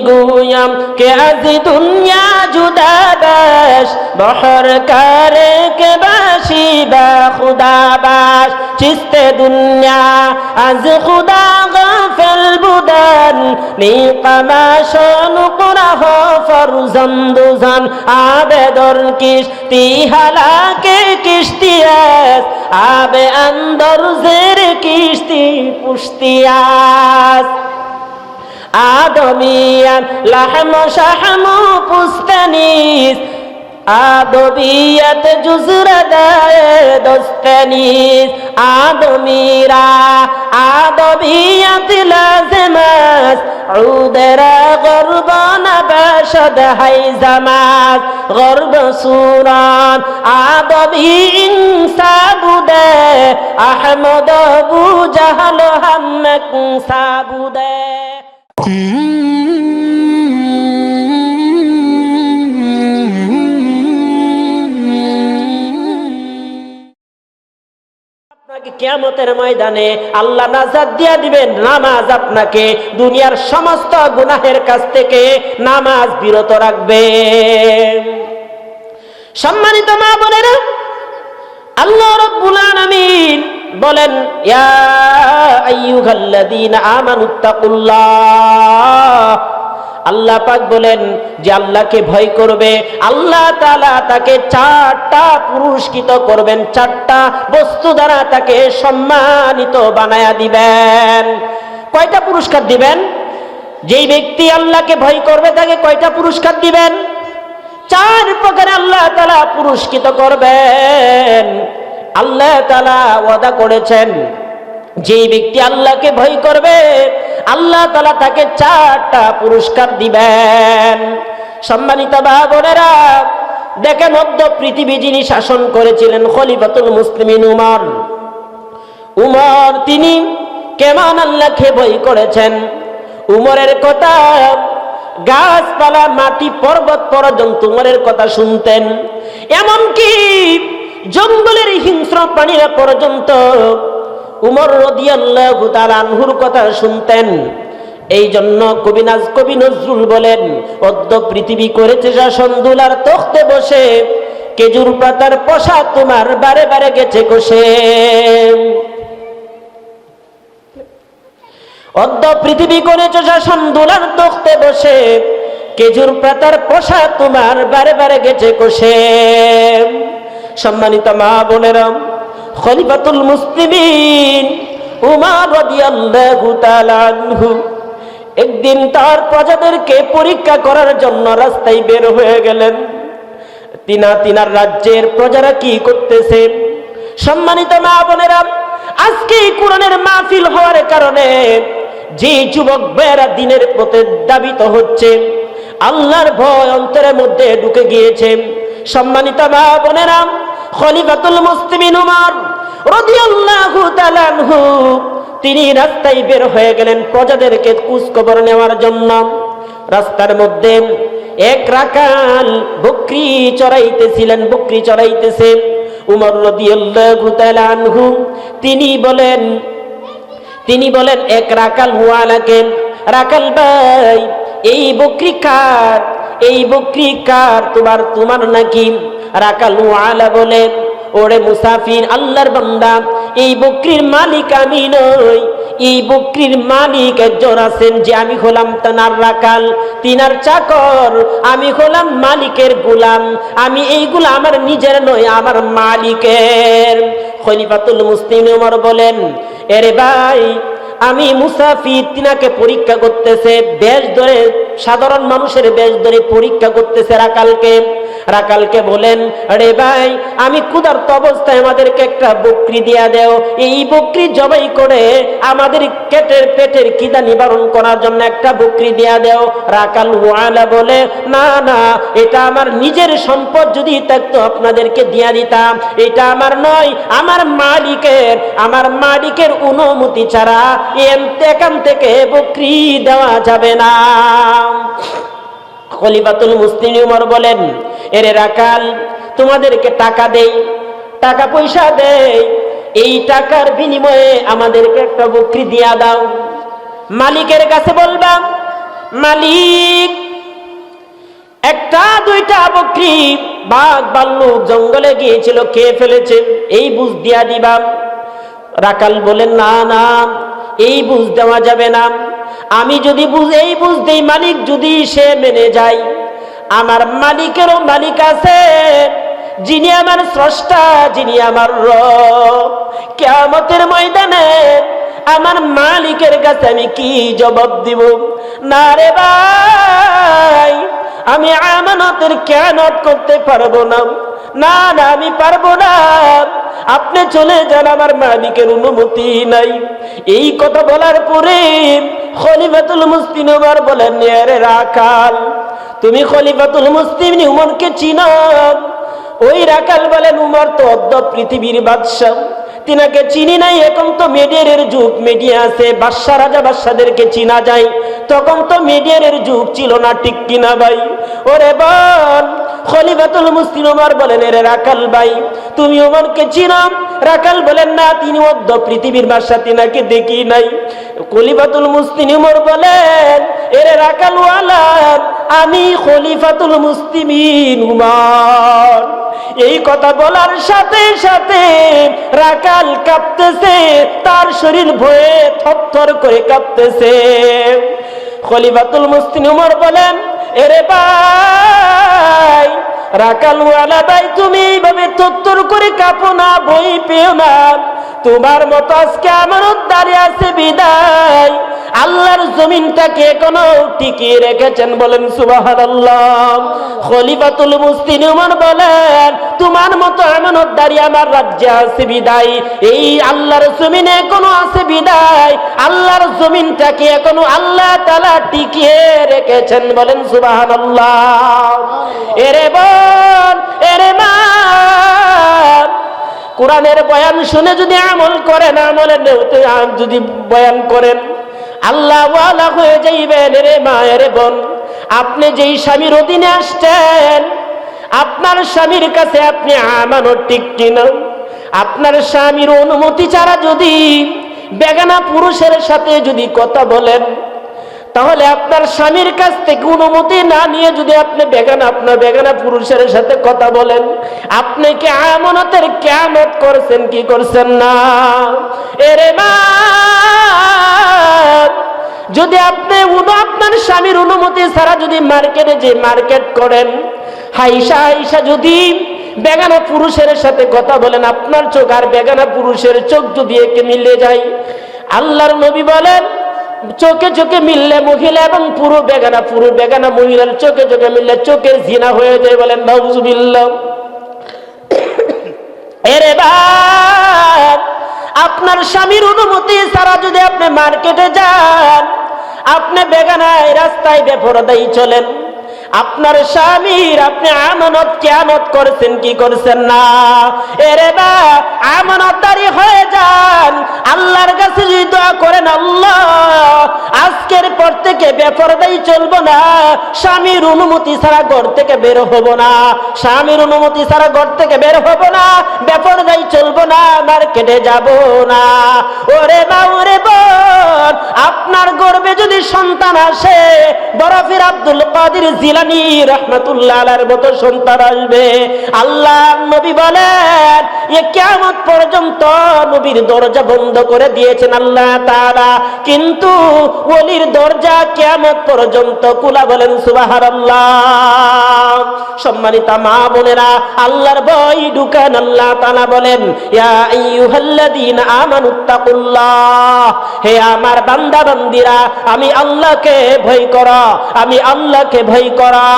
گویم که از دنیا جدا باش بحر کاره که باشی با خدا باش چیست دنیا از خدا غافل بودن میقماشان قره فرزند و زن آب در کشتی هلاک کشتی است آب اندر زیر کشتی پشتی است আদমিয়ান লাহম শাহম পুস্তানিস আদবিয়ত জুজরা দায় দস্তানিস আদমিরা আদবিয়ত লাজমাস عودرا غربان باشد حیزمات غرب سوران آدمی انسا بوده احمد ابو جهل هم انسا بوده আপনাকে কিয়ামতের ময়দানে আল্লাহ নাজাদ দিয়া দিবেন, নামাজ আপনাকে দুনিয়ার সমস্ত গুনাহের কাছ থেকে নামাজ বিরত রাখবে। সম্মানিত মা বোনেরা, আল্লাহ রব্বুল আলামিন বলেন আল্লাহ পাক বলেন যে আল্লাহকে ভয় করবে। আল্লাহ তালা তাকে চারটা পুরস্কৃত করবেন, চারটা বস্তু দ্বারা তাকে সম্মানিত বানায়া দিবেন। কয়টা পুরস্কার দিবেন? যেই ব্যক্তি আল্লাহকে ভয় করবে, তাকে কয়টা পুরস্কার দিবেন? চার প্রকার আল্লাহ তালা পুরস্কৃত করবেন। আল্লাহ তালা ওয়াদা করেছেন যে ব্যক্তি আল্লাহকে ভয় করবে, আল্লাহ তালা তাকে চারটা পুরস্কার দিবেন। সম্মানিত বা বোনেরা দেখেন মধ্য পৃথিবী যিনি শাসন করেছিলেন, খলিফাতুল মুসলিমিন উমর। উমর তিনি কেমন আল্লাহকে ভয় করেছেন? উমরের কথা গাছপালা, মাটি, পর্বত পর্যন্ত উমরের কথা শুনতেন। এমনকি জঙ্গলের হিংস্র প্রাণীরা পর্যন্ত উমর রদিয়াল্লাহু তাআলা আনহুর কথা শুনতেন। এই জন্য কবিনাজ কবি নজরুল বলেন, অদ্য পৃথিবী করেছে শাসন দুলার তখতে বসে কেজুর পাতার পশা তোমার বারে বারে গেছে কষে। অদ্য পৃথিবী করেছ শাসন দুলার তখতে বসে কেজুর পাতার পশা তোমার বারে বারে গেছে কষে। সম্মানিত মা বোনেরাম খলিফাতুল মুসলিমিন উমার রাদিয়াল্লাহু তাআলা আনহু একদিন তার প্রজাদেরকে পরীক্ষা করার জন্য রাস্তায় বের হয়ে গেলেন। তিনা তিনার রাজ্যের প্রজারা কি করতেছে? সম্মানিত মা বোনেরা, আজকে কোরআনের মাহফিল হওয়ার কারণে যে যুবক বেড়া দিনের পথে দাবিত হচ্ছে, আল্লাহর ভয় অন্তরের মধ্যে ঢুকে গিয়েছে। সম্মানিত মা বোনেরা, খলিফাতুল মুসলিমিন উমর রাদিয়াল্লাহু তাআলা আনহু, তিনি রাস্তায় বের হয়ে গেলেন প্রজাদেরকে কুচ খবর নেওয়ার জন্য। রাস্তার মধ্যে এক রাকাল বকরি চড়াইতেছিলেন, বকরি চড়াইতেছে। উমর রাদিয়াল্লাহু তাআলা আনহু, তিনি বলেন তিনি বলেন, এক রাকাল ওয়ালাকে রাকাল, ভাই, এই বকরি কার? এই বকরি কার তোমার তোমার নাকি? রাকাল ওয়ালা বলে, ওরে মুসাফির, আল্লাহর বান্দা, এই বকরির মালিক আমি নই। এই বকরির মালিক একজন আছেন যে আমি হলাম তানার রাকাল, তিনার চাকর। আমি হলাম মালিকের গোলাম, আমি এইগুলো আমার নিজের নয় আমার মালিকের। খলিফাতুল মুসলিম উমর বলেন, এরে ভাই, আমি মুসাফির তিনাকে পরীক্ষা করতেছে, বেশ ধরে সাধারণ মানুষের বেশ ধরে পরীক্ষা করতেছে রাকালকে। রাকালকে বলেন, আরে ভাই, আমি ক্ষুধার্ত অবস্থায় আমাদেরকে একটা বকরি দিয়া দেও। এই বকরি জবাই করে আমাদের পেটের পেটের কিদা নিবারণ করার জন্য একটা বকরি দিয়া দেও। রাকাল ওয়ালা বলে, না না, এটা আমার নিজের সম্পদ যদি থাকতো আপনাদেরকে দিয়া দিতাম। এটা আমার নয়, আমার মালিকের আমার মালিকের অনুমতি ছাড়া এখান থেকে বকরি দেওয়া যাবে না। খলিফাতুল মুসলিম উমর বলেন, এরে রাকাল, তোমাদেরকে টাকা দেই, টাকা পয়সা দেই, এই টাকার বিনিময়ে আমাদেরকে একটা বকরি দিয়া দাও। মালিকের কাছে বলবা মালিক, একটা, দুইটা বকরি বাঘ বাল্লুক জঙ্গলে গিয়েছিল, কে ফেলেছে? এই বুঝ দিয়া দিবাম। রাকাল বলেন, না না, এই বুঝ দেওয়া যাবে না। আমি যদি বুঝ, এই বুঝ দেই মালিক যদি সে মেনে যায়। আমার মালিকেরও মালিক আছে, যিনি আমার স্রষ্টা, যিনি আমার রব। কেয়ামতের ময়দানে আমার মালিকের কাছে আমি কি জবাব দিব? না রে ভাই, আমি আমানতের কেয়ানত করতে পারব না। না না, আমি পারব না। আপনি চলে যান, আমার মালিকের অনুমতি নাই। এই কথা বলার পরে খলিফাতুল মুসলিম উমর বলেন রাখাল তুমি খলিফাতুল মুসলিম উমরকে চিনো? ওই রাখাল বলেন, উমর তো অদ্য পৃথিবীর বাদশাহ। তিনাকে চিনি নাই, এখন তো মিডিয়ারের যুগ। মিডিয়া আছে বাদশা রাজা বাদশাদেরকে চিনা যায়। তখন তো মিডিয়ারের যুগ ছিল না, ঠিক কিনা ভাই? ওরে বল খলিফাতুল মুসলিম ওমর বলেন, এরে রাকাল ভাই, তুমি ওমরকে চিনো? রাকাল বলেন, না, তিনি মধ্য পৃথিবীর বাদশা তিনাকে দেখি নাই। খলিফাতুল মুসলিম ওমর বলেন, এরে রাকাল ওয়ালা, আমি খলিফাতুল মুসলিমিন উমর। এই কথা বলার সাথে সাথে রাকাল কাঁপতেছে, তার শরীর ভয়ে থরথর করে কাঁপতেছে। খলিফাতুল মুসলিম উমর বলেন এরে ভাই রাকালু আলাদাই তুমি এইভাবে তত্তর করে কাঁপো না বই পেও না। তোমার মতো আজকে আমার দাঁড়িয়ে আছে বিদায়। আল্লাহর জমিনটাকে এখনও টিকিয়ে রেখেছেন বলেন, সুবহানাল্লাহ। খলিফাতুল মুসলিম উমর বলেন, তোমার মতো আমানত দাঁড়িয়ে আমার রাজ্যে আছে বিদায়। এই আল্লাহর জমিনে এখনও আছে বিদায়। আল্লাহর জমিনটাকে এখনও আল্লাহ তালা টিকিয়ে রেখেছেন বলেন, সুবহানাল্লাহ। এরে বোন, এরে মা, কোরআনের বয়ান শুনে যদি আমল করেন, আমলের যদি বয়ান করেন আল্লাহ হয়ে যাইবেন রে মায়ের বোন। আপনি যেই স্বামীর অধীনে আসছেন, আপনার স্বামীর কাছে আপনি আমানো ঠিক কিনা? আপনার স্বামীর অনুমতি ছাড়া যদি বেগানা পুরুষের সাথে যদি কথা বলেন তাহলে আপনার স্বামীর কাছ থেকে অনুমতি না নিয়ে যদি আপনি বেগানা, আপনার বেগানা পুরুষের সাথে কথা বলেন, আপনি কি আমানতের কেমত করছেন, কি করছেন না? এরে মা! যদি আপনি আপনার স্বামীর অনুমতি ছাড়া যদি মার্কেটে যে মার্কেট করেন, হাইসা হাইসা যদি বেগানা পুরুষের সাথে কথা বলেন, আপনার চোখ আর বেগানা পুরুষের চোখ যদি একে মিলে যায়, আল্লাহর নবী বলেন চোখে চোখে মিললে মহিলা এবং পুরো বেগানা পুরো বেগানা মহিলার চোখে চোখে মিললে চোখের জিনা হয়ে যায় বলেন নাউজুবিল্লাহ। এরে বাপ, আপনার স্বামীর অনুমতি ছাড়া যদি আপনি মার্কেটে যান, আপনি বেগানায় রাস্তায় বেপরদাই চলেন। আপনার স্বামীর আপনি আমানত কেয়ামত করছেন, কি করছেন না? এরে বা, আমানতদারি হয়ে যান। আল্লাহর কাছে যদি দোয়া করেন, আল্লাহ, আজকের পর থেকে বেপরদাই চলবো না। স্বামীর অনুমতি ছাড়া ঘর থেকে বের হব না। স্বামীর অনুমতি ছাড়া ঘর থেকে বের হব না। বেপরদাই চলবো না, মার্কেটে যাব না। ওরে বা, ওরে বোন, আপনার গর্বে যদি সন্তান আসে, বরফির আব্দুল কাদের জিলানি রহমতুল্লাহ আলার মতো সন্তান আসবে। আল্লাহ নবী বলেন কেমন পর্যন্ত নবীর দরজা বন্ধ করে দিয়েছেন আল্লাহ তাআলা। কিন্তু দরজা কেমন পর্যন্ত কুলা বলেন সুবাহার সম্মানিত মা বোনেরা, আল্লাহর বই ঢুকান আল্লাহ তাআলা বলেন হে আমার বান্দা বান্দিরা আমি আল্লাহকে ভয় করা, আমি আল্লাহকে ভয় করা।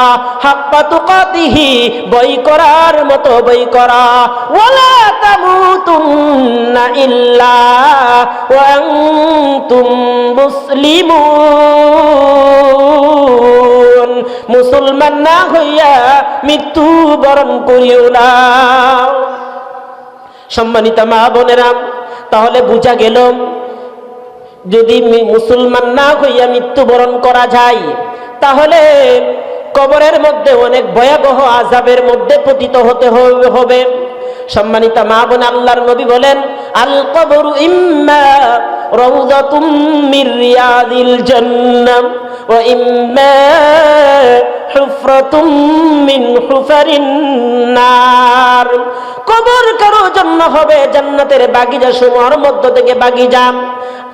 হাক্কা তুকাতিহি, ভয় করার মতো বই করা। ওয়ালা ইল্লা ওয়া আনতুম মুসলিমুন মুসলমান না হইয়া মৃত্যু বরণ করিও না। সম্মানিত মা বোনেরা, তাহলে বুঝা গেল, যদি মুসলমান না হইয়া মৃত্যুবরণ করা যায়, তাহলে কবরের মধ্যে অনেক ভয়াবহ আজাবের মধ্যে পতিত হতে হবে। সম্মানিতা মা বোন আল্লাহর নবী বলেন আল কবর ইম্মা রওযাতুম মির রিয়াদিল জান্নাম, ওয়া ইম্মা হুফরাতুম মিন হুফারিন নার। কবর কারও জন্য হবে জান্নাতের বাগিচা সমূহের মধ্য থেকে বাগিচা।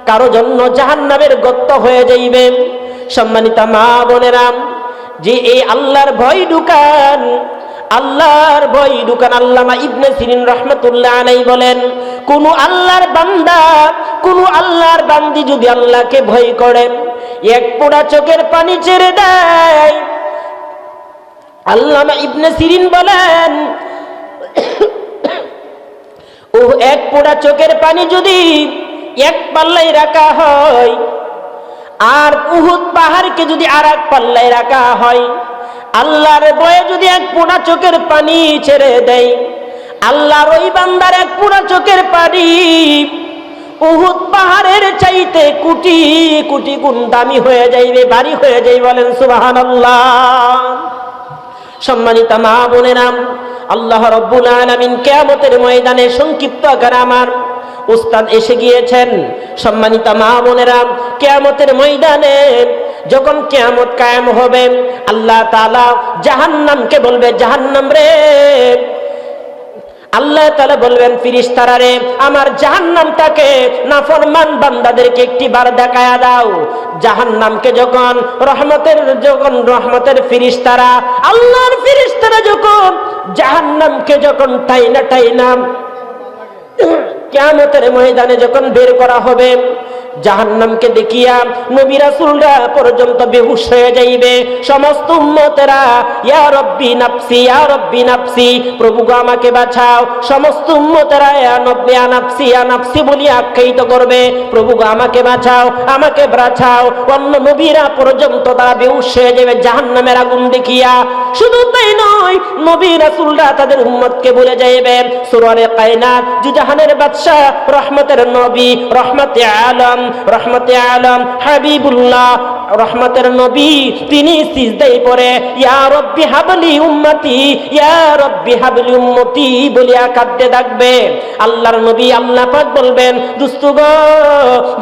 কারও জন্য জাহান্নামের গত্য হয়ে যাইবে। সম্মানিতা মা বোনেরা, যে এই আল্লাহর ভয় ঢুকান আল্লাহর ভয় ঢুকান আল্লামা ইবনে সিরিন রহমতুল্লাহ আলাই বলেন, কোন আল্লাহর বান্দা, কোন আল্লাহর বান্দি যদি আল্লাহকে ভয় করে, এক পোড়া চোখের পানি ছেড়ে দেয়। আল্লামা ইবনে সিরিন বলেন ও এক পোড়া চোখের পানি যদি এক পাল্লায় রাখা হয়, আর উহুদ পাহাড়কে যদি আর এক পাল্লায় রাখা হয় আল্লাহর বয়ে যদি এক পোড়া চোখের পানি ছেড়ে দেয়, আল্লাহর ওই বান্দার এক পোড়া চোখের পানি উহুদ পাহাড়ের চাইতে কোটি কোটি গুণ দামি হয়ে যাইবে বাড়ি হয়ে যাই বলেন সুবাহান সম্মানিত মা বোনেরাম আল্লাহ রব্বুল আলামিন কিয়ামতের ময়দানে সংক্ষিপ্ত আকারে আমার উস্তাদ এসে গিয়েছেন। সম্মানিত মা বোনেরাম কেয়ামতের ময়দানে যখন কিয়ামত কায়েম হবে, আল্লাহ তাআলা জাহান্নামকে বলবে, জাহান্নাম রে। আল্লাহ তালা বলবেন, ফিরিস্তারা রে, আমার জাহান্নামটাকে নাফরমান বান্দাদেরকে একটি বার দেখায়া দাও। জাহান্নামকে যখন, রহমতের যখন, রহমতের ফিরিস্তারা, আল্লাহর ফিরিস্তারা যখন, জাহান্নামকে যখন টাইনা টাইনা কেয়ামতের ময়দানে যখন বের করা হবে জাহান্নামকে দেখিয়া নবী রাসূলরা পর্যন্ত বেহুশ হয়ে যাইবে। সমস্ত উম্মতেরা, ইয়া রব্বি নাফসি, ইয়া রব্বি নাফসি, প্রভু গো আমাকে বাঁচাও। সমস্ত উম্মতেরা, ইয়া নব্বি নাফসি, ইয়া নাফসি বলি আখ্যায়িত করবে। প্রভু গো আমাকে বাঁচাও আমাকে বাঁচাও। অন্য নবীরা পর্যন্ত তারা বেহুশ হয়ে যাবে জাহান্নামের আগুন দেখিয়া। শুধু তাই নয়, নবী রাসূলরা তাদের উম্মতকে বলে যাইবে সূরা কায়নাত, জুজাহানের বাদশা রহমতের নবী, রহমতে আলম। রহমতে আলম হাবিবুল্লাহ রহমতের নবী, তিনি সিজদাই পরে ইয়া রব্বি হাবলি উম্মতি, ইয়া রব্বি হাবলি উম্মতি বলিয়া কাঁদতে ডাকবে। আল্লাহর নবী আল্লাহ পাক বলবেন, দুস্তু গো,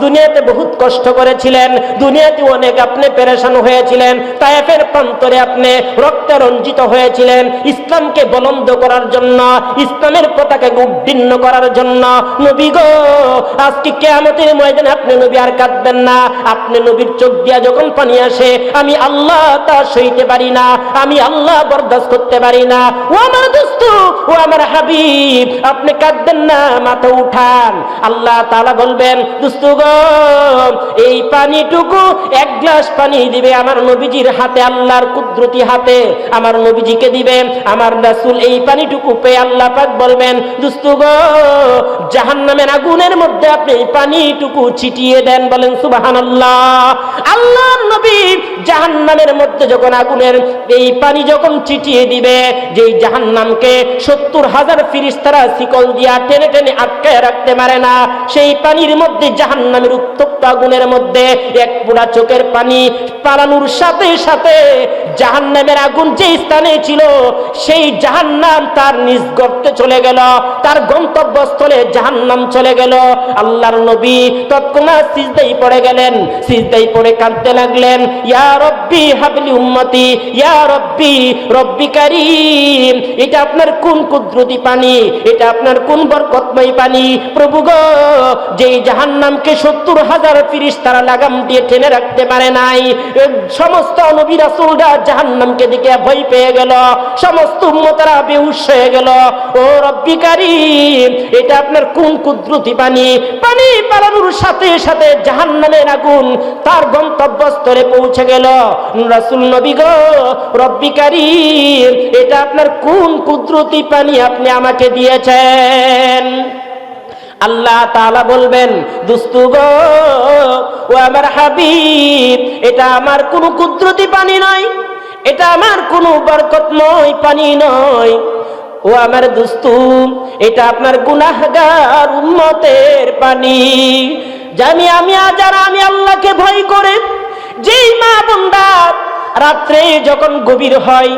দুনিয়াতে বহুত কষ্ট করেছিলেন, দুনিয়াতে অনেক আপনি পেরেশান হয়েছিলেন, তায়েফের প্রান্তরে আপনি রক্তে রঞ্জিত হয়েছিলেন, ইসলামকে বলন্দ করার জন্য, ইসলামের পতাকাকে উদ্দীর্ণ করার জন্য। নবী গো, আজকে কেয়ামতের ময়দানে আপনি নবী আর কাঁদবেন না, আপনি নবীর চোখ দিয়া যখন পানি আসে, আমি আল্লাহ তা সইতে পারি না, আমি আল্লাহ বরদাস্ত করতে পারি না। ও আমার দোস্ত, ও আমার হাবিব, আপনি কাঁদবেন না, মাথা উঠান। আল্লাহ তাআলা বলবেন, দোস্ত এই পানিটুকু এক গ্লাস পানি দিবে আমার নবীজির হাতে, আল্লাহর কুদরতি হাতে। আমার নবীজিকে দিবে, আমার রাসূল এই পানিটুকু পেয়ে আল্লাহ পাক বলবেন, দোস্ত গো, জাহান্নামের আগুনের মধ্যে আপনি এই পানিটুকু ছিটিয়ে দেন বলেন সুবহানাল্লাহ। সত্তর হাজার ফিরিস্তারা শিকল দিয়া টেনে টেনে আটকায় রাখতে পারে না, সেই পানির মধ্যে জাহান্নামের উত্তপ্ত আগুনের মধ্যে এক পুরা চোখের পানি পালানোর সাথে সাথে জাহান্নামের আগুন যে স্থানে ছিল, সেই জাহান্নাম তার নিজ গর্তে চলে গেল, তার গন্তব্যস্থলে জাহান্নাম চলে গেল। আল্লাহর নবী তৎক্ষণাৎ সিজদাই পড়ে গেলেন সিজদাই পড়ে কাঁদতে লাগলেন, ইয়া রব্বি হাবলি উম্মতি, ইয়া রব্বি রব্বি কারীম, এটা আপনার কোন কুদরতি পানি, এটা আপনার কোন বরকতময় পানি? প্রভু গো, যেই জাহান্নামকে সত্তর হাজার ফিরিস তারা লাগাম দিয়ে টেনে রাখতে পারে নাই সমস্ত নবী রাসূলরা জাহান্নামকে দিকে ভয় পেয়ে গেল। সমস্ত উম্মতরা বেহুশ হয়ে গেল। ও রব্বি কারীম, এটা আপনার কোন কুদরতি পানি পানি পালানোর সাথে সাথে জাহান্নামের আগুন তার গন্তব্যস্থলে পৌঁছে গেল। রাসূল নবী গো, রব্বি কারীম, এটা আপনার কোন কুদরতি পানি আপনি আমাকে দিয়েছেন? আল্লাহ তাআলা বলবেন, দুস্তু গো, ও আমার হাবিব, এটা আমার কোনো কুদরতি পানি নয়, এটা আমার কোনো বরকতময় পানি নয়। ও আমার দুস্তু, এটা আপনার গুনাহগার উম্মতের পানি। জানি আমি আজার আমি আল্লাহকে ভয় করে, যেই মা বন্দা রাত্রে যখন গভীর হয়,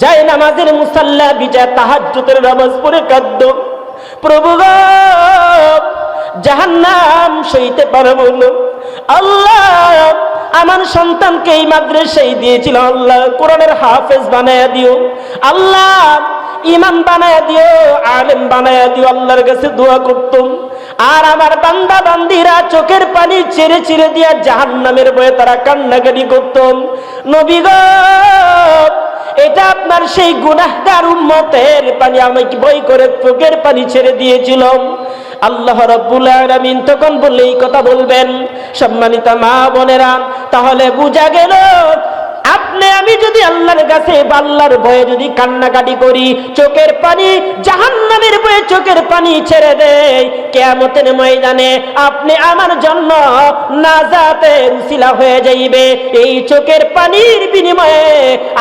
যায় নামাজের মুসাল্লা, বিজয় তাহাজ্জুদের নামাজ পড়ে কাদ্য প্রভু গো, জাহান্নাম সইতে পারব আল্লাহ আমার সন্তানকে এই মাদ্রাসায় দিয়েছিল আল্লাহ কোরআনের হাফেজ বানায়া দিও। আল্লাহ ইমাম বানায়া দিও আলেম বানায়া দিও আল্লাহর কাছে দোয়া করতুম। আর আমার বান্দা বান্দিরা চোখের পানি ছেড়ে ছেড়ে দিয়া জাহান্নামের বয়ে তারা কান্নাকাটি করতুম। নবী গো এটা আপনার সেই গুনাহদার উম্মতের পানি আমাকে বই করে চোখের পানি ছেড়ে দিয়েছিল আল্লাহ রব্বুল আলামিন তখন বললে এই কথা বলবেন, সম্মানিতা মা বোনেরা, তাহলে বুঝা গেল আপনি, আমি যদি আল্লাহর কাছে বা আল্লাহর ভয়ে যদি কান্নাকাটি করি, চোখের পানি জাহান্নামের বয়ে চোখের পানি ছেড়ে দেয় কেয়ামতের ময়দানে আপনি আমার জন্য নাজাতের উসিলা হয়ে যাইবে। এই চোখের পানির বিনিময়ে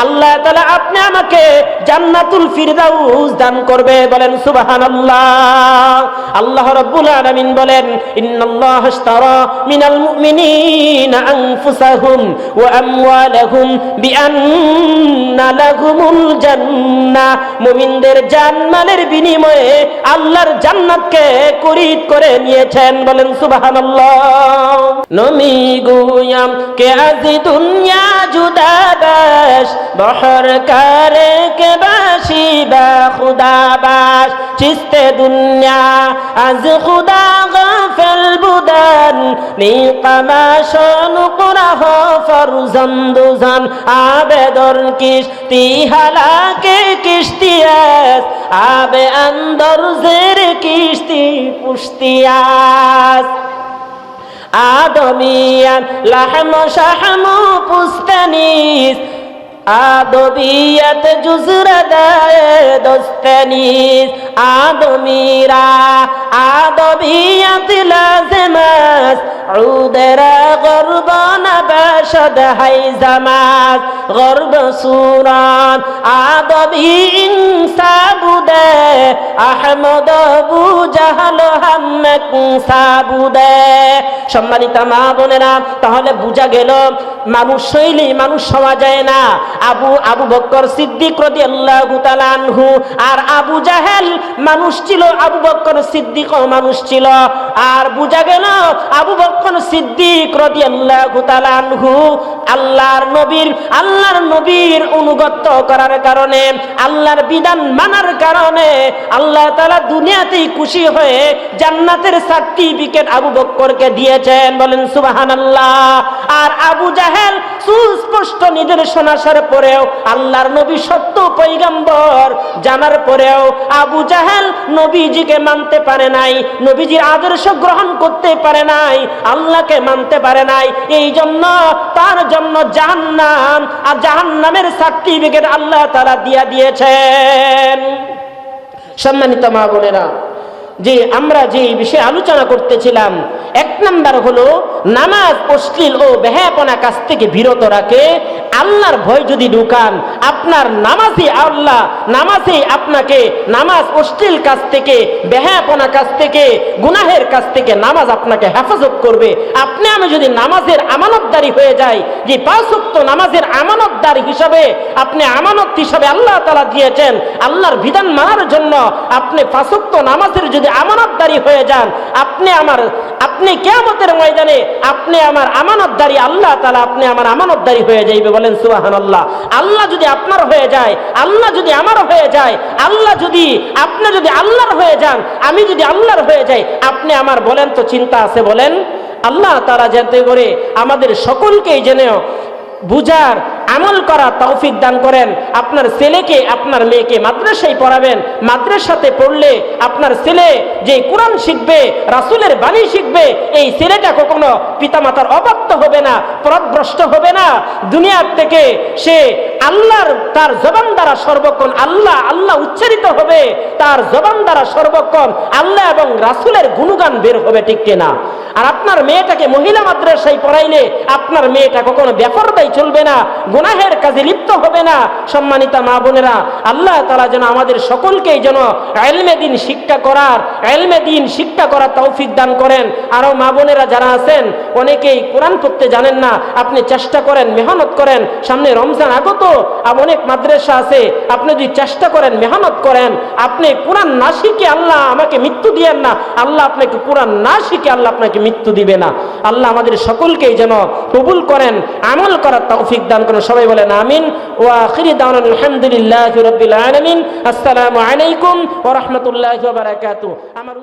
আল্লাহ তাআলা আপনি আমাকে জান্নাতুল ফিরদাউস দান করবে বলেন সুবহানাল্লাহ। আল্লাহ রাব্বুল আলামিন বলেন, ইন্নাল্লাহ আশতারা মিনাল মুমিনিনা আনফুসাহুম ওয়া আমওয়ালাহুম মুমিনদের জানমালের বিনিময়ে আল্লাহর জান্নাতকে খরিদ করে নিয়েছেন। বলেন গুয়াম কে আজি দুনিয়া কে চিস্তে দুনিয়া, আজ খুদা গাফেল বুদান নি কামাশন কুরাহ ফরজন্দুজান আবেদর কিস্তি হালাকে কিস্তিয়াস আবে আন্দর জের কিস্তি পুষ্টিয়াস আদমিয়ান লাহম শাহম পুস্তানিস আদবিয়ত জুজরদায় দোস্তানিস আদমিরা আদবিয়ত লাজমাস عودرا غربان باشد حیزمات غرب سوران آدبی انسا بوده احمد ابو জাহাল হাম্মেক সাবুদে সম্মানিত মা বোনেরা, তাহলে বুঝা গেল, মানুষ শৈলী, মানুষ যায় না। আবু আবু বক্কর সিদ্দিক রদি আর আবু জাহেল মানুষ ছিল, আবু বক্কর সিদ্দিক মানুষ ছিল। আর বুঝা গেল, আবু বক্কর সিদ্দিক রদি আল্লাহ আল্লাহর নবীর আল্লাহর নবীর অনুগত্য করার কারণে, আল্লাহর বিধান মানার কারণে আল্লাহ তাআলা দুনিয়াতেই খুশি হয়ে জান্নাতের সার্টিফিকেট আবু বক্করকে দিয়েছেন। বলেন, সুবহানাল্লাহ। আর আবু জাহেল সুস্পষ্ট নির্দেশনা আসার পরেও আল্লাহর নবী সত্য পৈগম্বর জানার পরেও আবু জাহেল নবীজিকে মানতে পারে নাই, নবীজির আদর্শ গ্রহণ করতে পারে নাই, আল্লাহকে মানতে পারে নাই। এই জন্য, তার জন্য জাহান্নাম আর জাহান্নামের সার্টিফিকেট আল্লাহ তারা দিয়া দিয়েছেন। সম্মানিত মা বোনেরা যে আমরা যে বিষয়ে আলোচনা করতেছিলাম, এক নাম্বার হলো নামাজ অশ্লীল ও বেহাপনা কাছ থেকে বিরত রাখে। আল্লাহর ভয় যদি ঢুকান, আপনার নামাজই আল্লাহ, নামাজই আপনাকে নামাজ অশ্লীল কাছ থেকে বেহাপনা কাছ থেকে, গুনাহের কাছ থেকে নামাজ আপনাকে হেফাজত করবে। আপনি, আমি যদি নামাজের আমানতদারি হয়ে যাই, যে পাঁচক্ত নামাজের আমানতদার হিসাবে আপনি আমানত হিসাবে আল্লাহ তালা দিয়েছেন, আল্লাহর বিধান মানার জন্য আপনি পাঁচক্ত নামাজের যদি আমানতদারি হয়ে যান, আপনি আমার, আপনি কেয়ামতের ময়দানে আপনি আমার আমানতদারি, আল্লাহ তালা আপনি আমার আমানতদারি হয়ে যাইবে বলেন সুবাহান আল্লাহ আল্লাহ যদি আপনার হয়ে যায়, আল্লাহ যদি আমার হয়ে যায়, আল্লাহ যদি, আপনি যদি আল্লাহর হয়ে যান, আমি যদি আল্লাহর হয়ে যাই, আপনি আমার বলেন তো চিন্তা আছে বলেন? আল্লাহ তারা যাতে করে আমাদের সকলকেই জেনেও বুঝার আমল করা তৌফিক দান করেন। আপনার ছেলেকে, আপনার মেয়েকে মাদ্রাসায় পড়াবেন। মাদ্রাসাতে পড়লে আপনার ছেলে যে কোরআন শিখবে, রাসুলের বাণী শিখবে, এই ছেলেটা কখনো পিতামাতার অবাধ্য হবে না পরভ্রষ্ট হবে না। দুনিয়ার থেকে সে আল্লাহর, তার জবান দ্বারা সর্বক্ষণ আল্লাহ আল্লাহ উচ্চারিত হবে। তার জবান দ্বারা সর্বক্ষণ আল্লাহ এবং রাসুলের গুণগান বের হবে, ঠিক কিনা? আর আপনার মেয়েটাকে মহিলা মাদ্রাসায় পড়াইলে আপনার মেয়েটা কখনো ব্যাপারদাই চলবে না গুনাহের কাজে লিপ্ত হবে না। সম্মানিতা মা বোনেরা, আল্লাহ তালা যেন আমাদের সকলকেই যেন এলমে দিন শিক্ষা করার, এলমে দিন শিক্ষা করার তৌফিক দান করেন। আরও মা বোনেরা যারা আছেন, অনেকেই কোরআন পড়তে জানেন না, আপনি চেষ্টা করেন, মেহনত করেন। সামনে রমজান আগত আর অনেক মাদ্রাসা আছে, আপনি যদি চেষ্টা করেন, মেহনত করেন, আপনি কোরআন না শিখে আল্লাহ আমাকে মৃত্যু দিয়েন না। আল্লাহ আপনাকে কোরআন না শিখে আল্লাহ আপনাকে মৃত্যু দিবে না। আল্লাহ আমাদের সকলকেই যেন কবুল করেন, আমল করার তৌফিক দান করেন। সবাই বলেন আমিন। ও আখিরি দাওয়ান আলহামদুলিল্লাহ রবিল আলমিন। আসসালামু আলাইকুম ও রহমতুল্লাহ আমার